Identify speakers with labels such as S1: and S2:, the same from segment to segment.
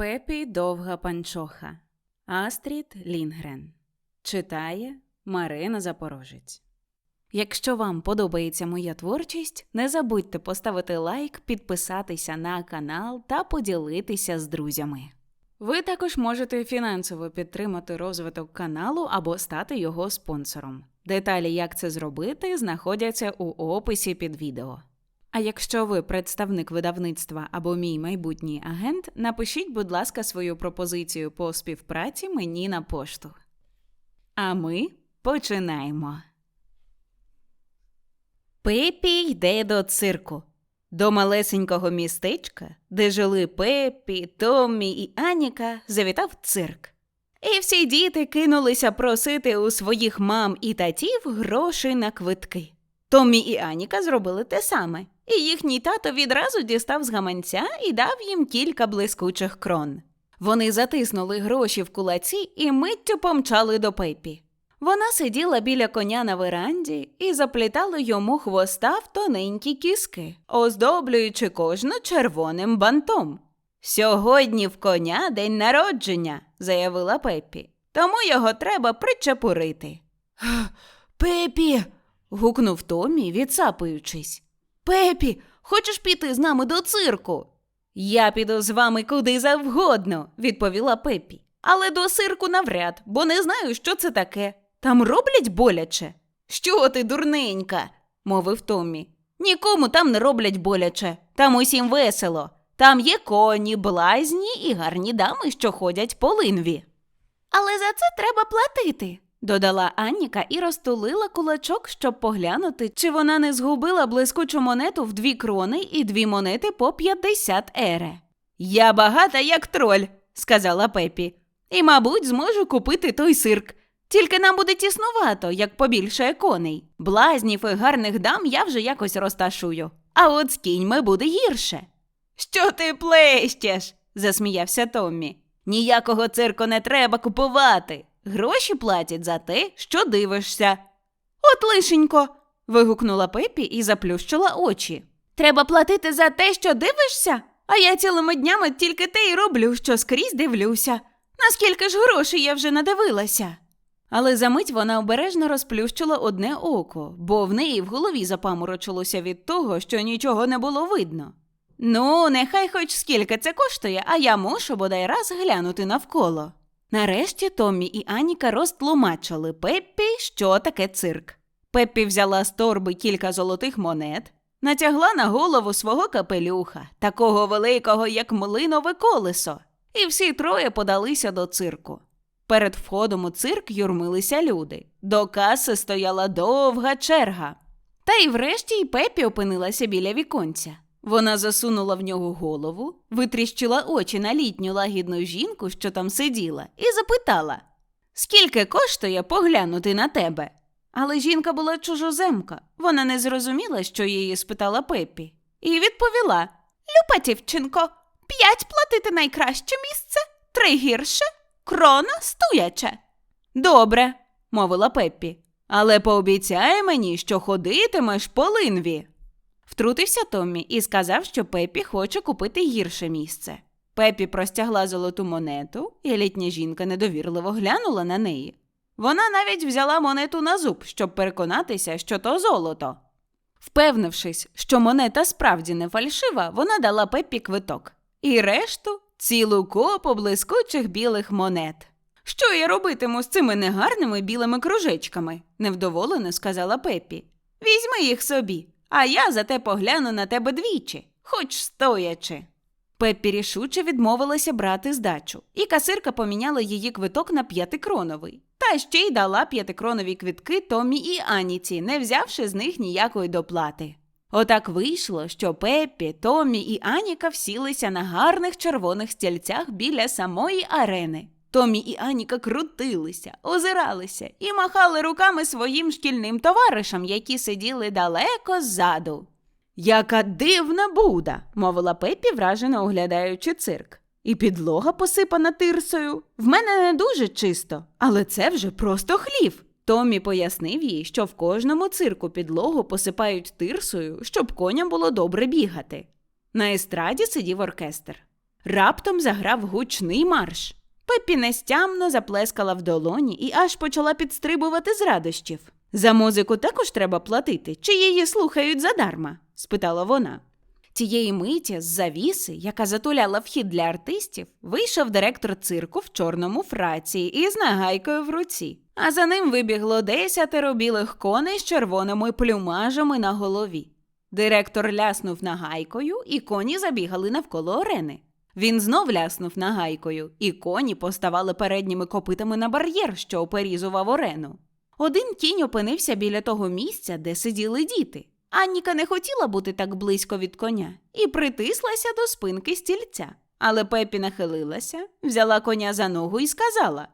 S1: Пепі довга панчоха. Астрід Лінгрен. Читає Марина Запорожець. Якщо вам подобається моя творчість, не забудьте поставити лайк, підписатися на канал та поділитися з друзями. Ви також можете фінансово підтримати розвиток каналу або стати його спонсором. Деталі, як це зробити, знаходяться у описі під відео. А якщо ви представник видавництва або мій майбутній агент, напишіть, будь ласка, свою пропозицію по співпраці мені на пошту. А ми починаємо. Пепі йде до цирку, до малесенького містечка, де жили Пепі, Томмі і Аніка, завітав цирк. І всі діти кинулися просити у своїх мам і татів грошей на квитки. Томмі і Аніка зробили те саме, і їхній тато відразу дістав з гаманця і дав їм кілька блискучих крон. Вони затиснули гроші в кулаці і миттю помчали до Пепі. Вона сиділа біля коня на веранді і заплітала йому хвоста в тоненькі кіски, оздоблюючи кожну червоним бантом. Сьогодні в коня день народження, заявила Пепі, тому його треба причепурити. Пепі. гукнув Томі, відсапуючись. Пепі, хочеш піти з нами до цирку? Я піду з вами куди завгодно, відповіла Пепі. Але до цирку навряд, бо не знаю, що це таке. Там роблять боляче. Що ти, дурненька? мовив Томмі. Нікому там не роблять боляче, там усім весело. Там є коні, блазні і гарні дами, що ходять по линві. Але за це треба платити, додала Анніка і розтулила кулачок, щоб поглянути, чи вона не згубила блискучу монету в дві крони і дві монети по 50 ере. Я багата, як троль, сказала Пепі, і, мабуть, зможу купити той цирк. Тільки нам буде тіснувато, як побільшає коней. Блазнів і гарних дам я вже якось розташую. А от з кіньми буде гірше. Що ти плещеш? засміявся Томмі. Ніякого цирку не треба купувати. Гроші платять за те, що дивишся. От лишенько. вигукнула Пепі і заплющила очі. Треба платити за те, що дивишся? А я цілими днями тільки те й роблю, що скрізь дивлюся. Наскільки ж грошей я вже надивилася? Але за мить вона обережно розплющила одне око, бо в неї в голові запаморочилося від того, що нічого не було видно. Ну, нехай хоч скільки це коштує, а я мушу бодай раз глянути навколо. Нарешті Томмі і Аніка розтлумачили Пеппі, що таке цирк. Пеппі взяла з торби кілька золотих монет, натягла на голову свого капелюха, такого великого, як млинове колесо, і всі троє подалися до цирку. Перед входом у цирк юрмилися люди. До каси стояла довга черга. Та й врешті й Пепі опинилася біля віконця. Вона засунула в нього голову, витріщила очі на літню лагідну жінку, що там сиділа, і запитала Скільки коштує поглянути на тебе? Але жінка була чужоземка. Вона не зрозуміла, що її спитала Пепі, і відповіла Люпатівченко, п'ять платити найкраще місце, три гірше, крона стояче. Добре, мовила Пеппі, але пообіцяй мені, що ходитимеш по линві. Втрутився Томмі і сказав, що Пепі хоче купити гірше місце. Пепі простягла золоту монету, і літня жінка недовірливо глянула на неї. Вона навіть взяла монету на зуб, щоб переконатися, що то золото. Впевнившись, що монета справді не фальшива, вона дала Пеппі квиток і решту цілу копу блискучих білих монет. Що я робитиму з цими негарними білими кружечками? невдоволено сказала Пеппі. Візьми їх собі, а я зате погляну на тебе двічі, хоч стоячи. Пеппі рішуче відмовилася брати здачу, і касирка поміняла її квиток на п'ятикроновий, та ще й дала п'ятикронові квитки Томі і Аніці, не взявши з них ніякої доплати. Отак вийшло, що Пеппі, Томі і Аніка всілися на гарних червоних стільцях біля самої арени. Томі і Аніка крутилися, озиралися і махали руками своїм шкільним товаришам, які сиділи далеко ззаду. Яка дивна буда, мовила Пеппі, вражено оглядаючи цирк. І підлога посипана тирсою. В мене не дуже чисто, але це вже просто хлів. Томі пояснив їй, що в кожному цирку підлогу посипають тирсою, щоб коням було добре бігати. На естраді сидів оркестр. Раптом заграв гучний марш. Пеппі нестямно заплескала в долоні і аж почала підстрибувати з радощів. За музику також треба платити, чи її слухають задарма? спитала вона. Тієї миті з завіси, яка затуляла вхід для артистів, вийшов директор цирку в чорному фраці із нагайкою в руці. А за ним вибігло десятеро білих коней з червоними плюмажами на голові. Директор ляснув нагайкою, і коні забігали навколо арени. Він знов ляснув нагайкою, і коні поставали передніми копитами на бар'єр, що оперізував арену. Один кінь опинився біля того місця, де сиділи діти. Анніка не хотіла бути так близько від коня і притислася до спинки стільця. Але Пепі нахилилася, взяла коня за ногу і сказала: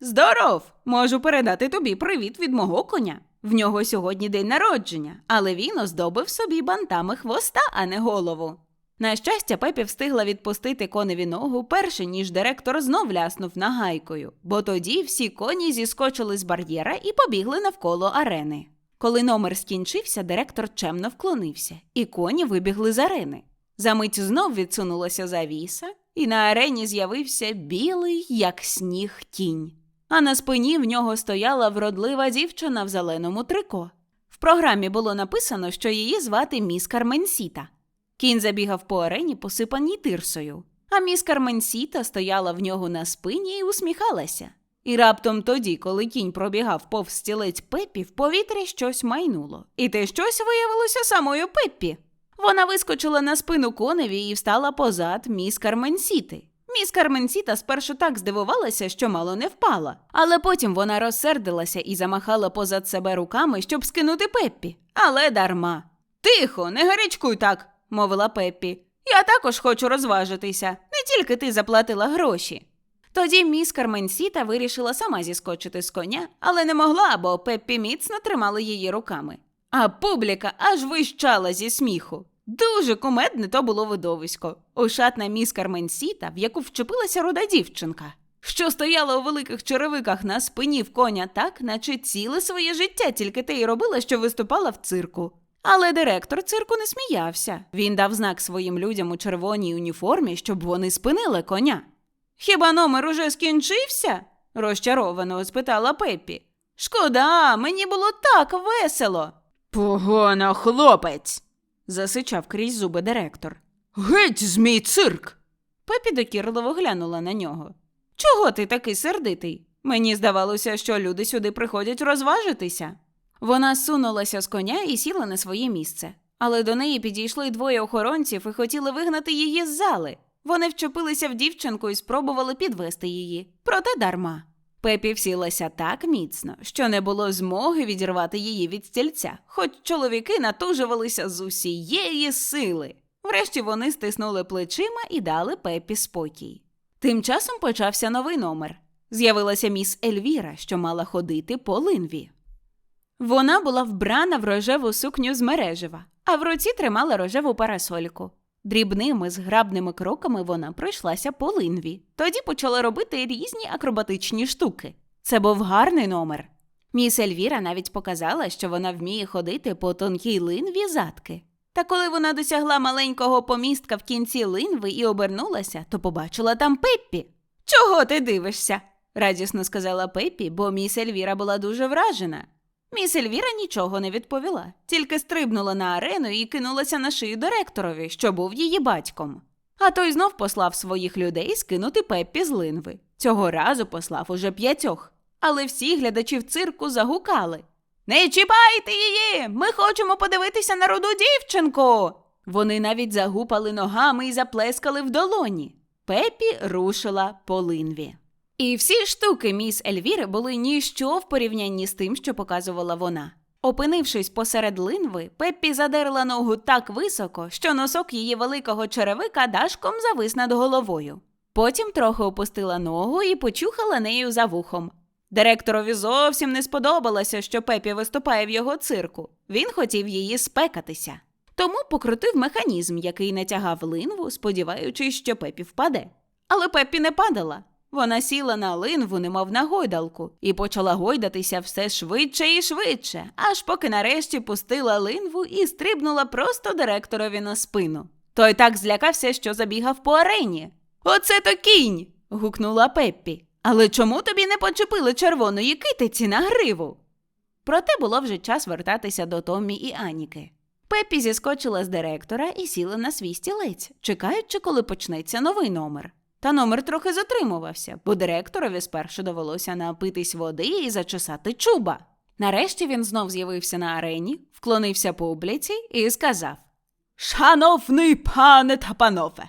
S1: Здоров! Можу передати тобі привіт від мого коня. В нього сьогодні день народження, але він оздобив собі бантами хвоста, а не голову. На щастя, Пепі встигла відпустити коневі ногу, перше ніж директор знов ляснув нагайкою, бо тоді всі коні зіскочили з бар'єра і побігли навколо арени. Коли номер скінчився, директор чемно вклонився, і коні вибігли з арени. Замить знов відсунулася завіса, і на арені з'явився білий, як сніг, тінь. А на спині в нього стояла вродлива дівчина в зеленому трико. В програмі було написано, що її звати міс Карменсіта. Кінь забігав по арені, посипаній тирсою, а міс Карменсіта стояла в нього на спині і усміхалася. І раптом тоді, коли кінь пробігав повз стілець Пеппі, в повітрі щось майнуло. І те щось виявилося самою Пеппі. Вона вискочила на спину коневі і встала позад міс Карменсіти. Міс Карменсіта спершу так здивувалася, що мало не впала, але потім вона розсердилася і замахала позад себе руками, щоб скинути Пеппі. Але дарма. Тихо, не гарячкуй так, мовила Пеппі. Я також хочу розважитися. Не тільки ти заплатила гроші. Тоді міс Карменсіта вирішила сама зіскочити з коня, але не могла, бо Пеппі міцно тримала її руками. А публіка аж вищала зі сміху. Дуже кумедне то було видовисько. Ошатна міс Карменсіта, в яку вчепилася руда дівчинка, що стояла у великих черевиках на спині в коня так, наче ціле своє життя тільки те й робила, що виступала в цирку. Але директор цирку не сміявся. Він дав знак своїм людям у червоній уніформі, щоб вони спинили коня. Хіба номер уже скінчився? розчаровано спитала Пеппі. Шкода, мені було так весело. Погано, хлопець, засичав крізь зуби директор. Геть з мій цирк. Пепі докірливо глянула на нього. Чого ти такий сердитий? Мені здавалося, що люди сюди приходять розважитися. Вона сунулася з коня і сіла на своє місце, але до неї підійшли двоє охоронців і хотіли вигнати її з зали. Вони вчепилися в дівчинку і спробували підвести її, проте дарма. Пепі всілася так міцно, що не було змоги відірвати її від стільця, хоч чоловіки натужувалися з усієї сили. Врешті вони стиснули плечима і дали Пепі спокій. Тим часом почався новий номер. З'явилася міс Ельвіра, що мала ходити по линві. Вона була вбрана в рожеву сукню з мережева, а в руці тримала рожеву парасольку. Дрібними зграбними кроками вона пройшлася по линві. Тоді почала робити різні акробатичні штуки. Це був гарний номер. Міс Ельвіра навіть показала, що вона вміє ходити по тонкій линві задки. Та коли вона досягла маленького помістка в кінці линви і обернулася, то побачила там Пеппі. Чого ти дивишся? радісно сказала Пеппі, бо міс Ельвіра була дуже вражена. Міс Ельвіра нічого не відповіла, тільки стрибнула на арену і кинулася на шию директорові, що був її батьком. А той знов послав своїх людей скинути Пеппі з линви. Цього разу послав уже п'ятьох. Але всі глядачі в цирку загукали. Не чіпайте її! Ми хочемо подивитися на руду дівчинку. Вони навіть загупали ногами і заплескали в долоні. Пепі рушила по линві. І всі штуки міс Ельвіри були ніщо в порівнянні з тим, що показувала вона. Опинившись посеред линви, Пеппі задерла ногу так високо, що носок її великого черевика дашком завис над головою. Потім трохи опустила ногу і почухала нею за вухом. Директорові зовсім не сподобалося, що Пепі виступає в його цирку. Він хотів її спекатися. Тому покрутив механізм, який натягав линву, сподіваючись, що Пепі впаде. Але Пеппі не падала. Вона сіла на линву, немов на гойдалку, і почала гойдатися все швидше і швидше, аж поки нарешті пустила линву і стрибнула просто директорові на спину. Той так злякався, що забігав по арені. Оце то кінь. гукнула Пеппі. Але чому тобі не почепили червоної китиці на гриву? Проте було вже час вертатися до Томмі і Аніки. Пеппі зіскочила з директора і сіла на свій стілець, чекаючи, коли почнеться новий номер. Та номер трохи затримувався, бо директорові спершу довелося напитись води і зачесати чуба. Нарешті він знов з'явився на арені, вклонився публіці і сказав: Шановний пане та панове,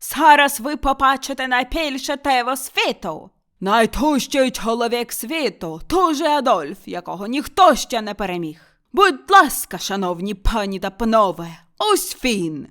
S1: зараз ви побачите найбільше тево світу. Найтужчий чоловік світу, дуже Адольф, якого ніхто ще не переміг. Будь ласка, шановні пані та панове, ось він.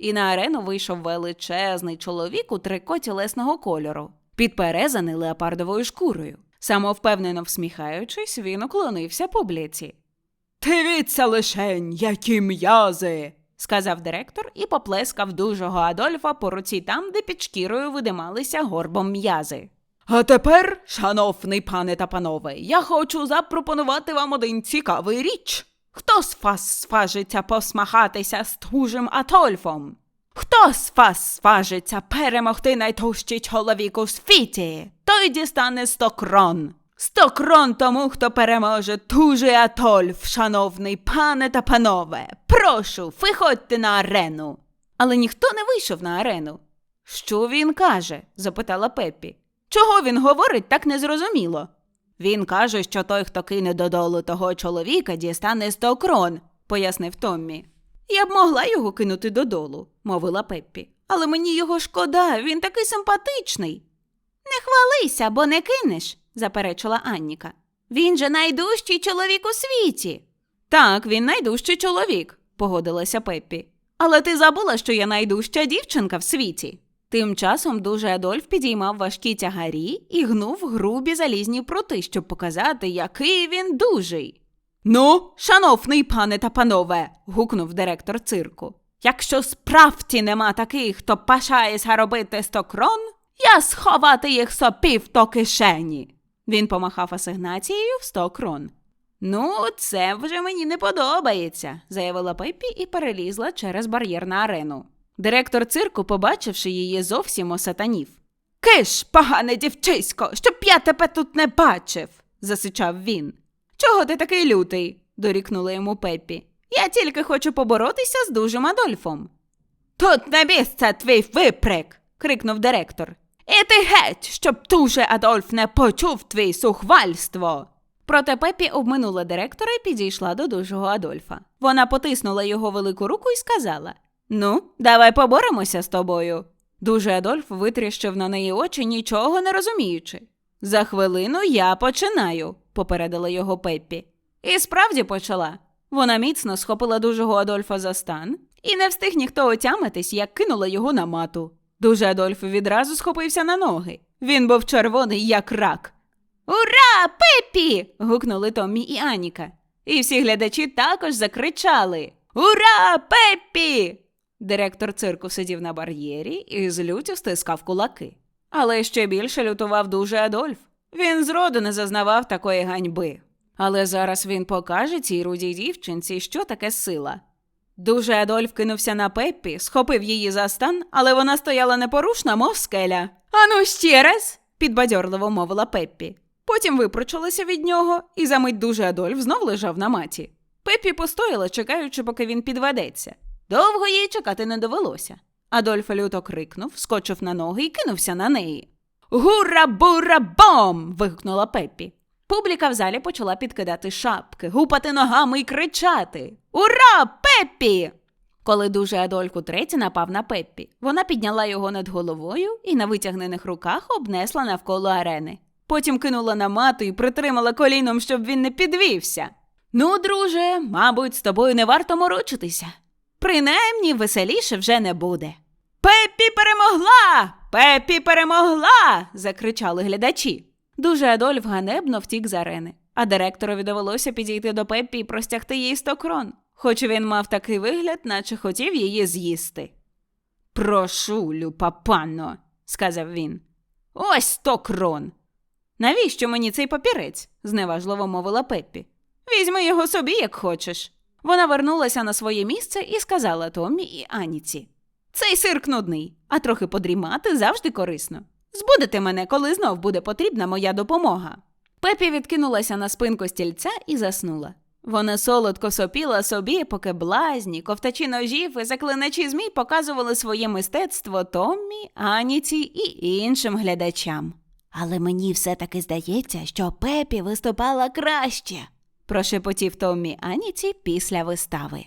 S1: І на арену вийшов величезний чоловік у трико тілесного кольору, підперезаний леопардовою шкурою. Самовпевнено всміхаючись, він уклонився публіці. Дивіться лишень, які м'язи, сказав директор і поплескав дужого Адольфа по руці там, де під шкірою видималися горбом м'язи. А тепер, шановний пане та панове, я хочу запропонувати вам один цікавий річ. Хто з вас зважиться посмахатися з тужим Атольфом? Хто з вас зважиться перемогти найтужчий чоловік у світі? Той дістане сто крон. Сто крон тому, хто переможе тужий Атольф, шановний пане та панове. Прошу, виходьте на арену. Але ніхто не вийшов на арену. Що він каже? запитала Пеппі. Чого він говорить, так незрозуміло. Він каже, що той, хто кине додолу того чоловіка, дістане сто крон, пояснив Томмі. Я б могла його кинути додолу, мовила Пеппі. Але мені його шкода, він такий симпатичний. Не хвалися, бо не кинеш, заперечила Анніка. Він же найдужчий чоловік у світі. Так, він найдужчий чоловік, погодилася Пеппі. Але ти забула, що я найдужча дівчинка в світі. Тим часом дуже Адольф підіймав важкі тягарі і гнув грубі залізні прути, щоб показати, який він дужий. Ну, шановний пане та панове, гукнув директор цирку. Якщо справді нема таких, хто пашається робити сто крон, я сховати їх собі в то кишені. Він помахав асигнацією в сто крон. Ну, це вже мені не подобається, заявила Пеппі і перелізла через бар'єр на арену. Директор цирку, побачивши її, зовсім осатанів. Киш, погане дівчисько, щоб я тебе тут не бачив, засичав він. Чого ти такий лютий? дорікнула йому Пеппі. Я тільки хочу поборотися з дужим Адольфом. Тут не місце твій виприк. крикнув директор. Іди геть, щоб дуже Адольф не почув твій сухвальство. Проте Пеппі обминула директора і підійшла до дужого Адольфа. Вона потиснула його велику руку і сказала: Ну, давай поборемося з тобою. Дуже Адольф витріщив на неї очі, нічого не розуміючи. За хвилину я починаю, попередила його Пеппі. І справді почала. Вона міцно схопила дужого Адольфа за стан, і не встиг ніхто отямитись, як кинула його на мату. Дуже Адольф відразу схопився на ноги. Він був червоний, як рак. Ура, Пеппі! гукнули Томмі і Аніка. І всі глядачі також закричали Ура, Пеппі! Директор цирку сидів на бар'єрі і з люттю стискав кулаки. Але ще більше лютував дуже Адольф. Він зроду не зазнавав такої ганьби. Але зараз він покаже цій рудій дівчинці, що таке сила. Дуже Адольф кинувся на Пеппі, схопив її за стан, але вона стояла непорушна, мов скеля. Ану ще раз, підбадьорливо мовила Пеппі. Потім випручилася від нього, і за мить дуже Адольф знов лежав на маті. Пеппі постояла, чекаючи, поки він підведеться. Довго їй чекати не довелося. Адольф люто крикнув, скочив на ноги і кинувся на неї. Гура бура бом. вигукнула Пеппі. Публіка в залі почала підкидати шапки, гупати ногами і кричати Ура, Пеппі! Коли дуже Адольф утретє напав на Пеппі, вона підняла його над головою і на витягнених руках обнесла навколо арени. Потім кинула на мату і притримала коліном, щоб він не підвівся. Ну, друже, мабуть, з тобою не варто морочитися. Принаймні веселіше вже не буде. Пеппі перемогла! Пеппі перемогла! закричали глядачі. Дуже Адольф ганебно втік з арени, а директорові довелося підійти до Пеппі і простягти їй сто крон, хоч він мав такий вигляд, наче хотів її з'їсти. Прошу, люпа панно, сказав він. Ось сто крон. Навіщо мені цей папірець? зневажливо мовила Пеппі. Візьми його собі, як хочеш. Вона вернулася на своє місце і сказала Томмі і Аніці. Цей цирк нудний, а трохи подрімати завжди корисно. Збудете мене, коли знов буде потрібна моя допомога. Пепі відкинулася на спинку стільця і заснула. Вона солодко сопіла собі, поки блазні, ковтачі ножів і заклиначі змій показували своє мистецтво Томмі, Аніці і іншим глядачам. Але мені все-таки здається, що Пепі виступала краще, прошепотів Томмі Аніці після вистави.